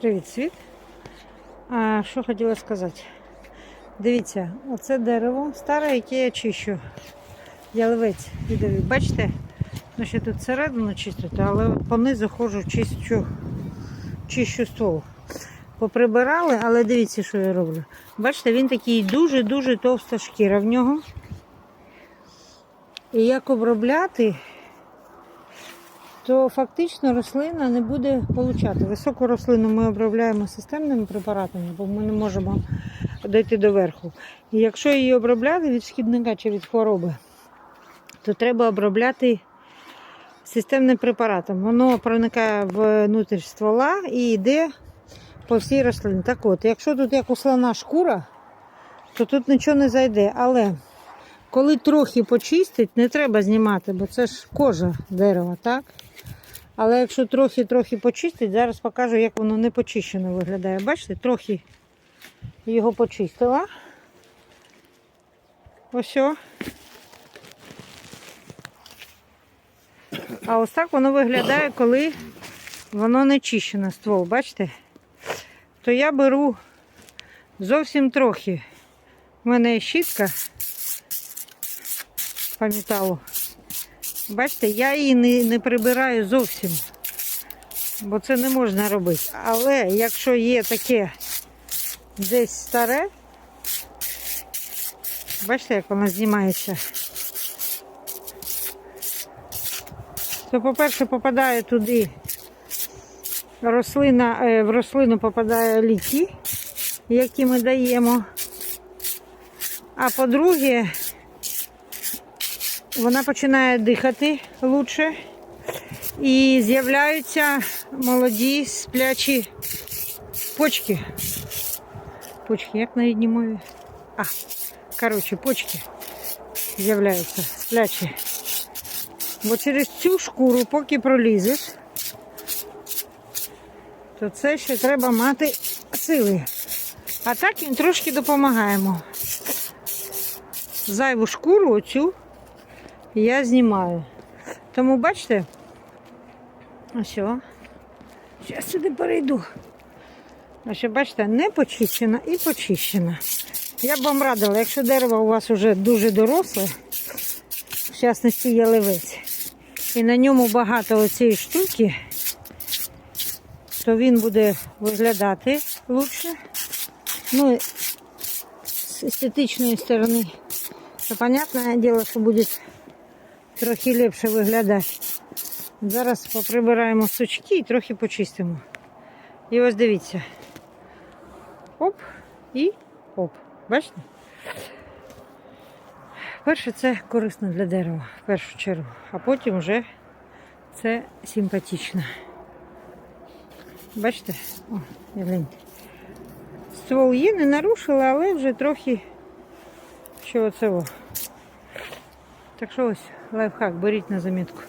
Привіт, світ. А, що хотіла сказати? Дивіться, оце дерево старе, яке я чищу. Яловець відовий. Бачите? Ну, ще тут середину чистити, але от по низу ходжу, чищу, чищу ствол. Поприбирали, але дивіться, що я роблю. Бачите, він такий дуже-дуже товста шкіра в нього. І як обробляти, то фактично рослина не буде получати. Високу рослину ми обробляємо системними препаратами, бо ми не можемо дойти до верху. І якщо її обробляти від шкідника чи від хвороби, то треба обробляти системним препаратом. Воно проникає внутрь ствола і йде по всій рослині. Так от, якщо тут як у слона шкура, то тут нічого не зайде. Але коли трохи почистить, не треба знімати, бо це ж кожа дерева, так? Але якщо трохи-трохи почистить, зараз покажу, як воно не почищено виглядає. Бачите, трохи його почистила. Ось. о. А ось так воно виглядає, коли воно не чищено ствол, бачите? То я беру зовсім трохи. У мене є щітка по металу. Бачите, я її не, не прибираю зовсім, бо це не можна робити. Але якщо є таке десь старе, бачите, як воно знімається, то, по-перше, попадає туди рослина, е, в рослину попадає ліки, які ми даємо. А по-друге, вона починає дихати лучше і з'являються молоді сплячі почки. Почки, як на рідній мові? А, коротше, почки з'являються сплячі. Бо через цю шкуру, поки пролізеш, то це ще треба мати сили. А так їм трошки допомагаємо. Зайву шкуру оцю я знімаю. Тому бачите, ось. Зараз сюди перейду. Ось, бачите, не почищена і почищена. Я б вам радила, якщо дерево у вас вже дуже доросле, в частності ялевець, і на ньому багато оцієї штуки, то він буде виглядати лучше. Ну, з естетичної сторони, то, понятне діло, що буде трохи ліпше виглядати. Зараз поприбираємо сучки і трохи почистимо. І ось дивіться. Оп і оп. Бачите? Перше, це корисно для дерева, в першу чергу, а потім вже це симпатично. Бачите? О, гляньте. Ствол є, не нарушила, але вже трохи що оце. Так що ось лайфхак, беріть на замітку.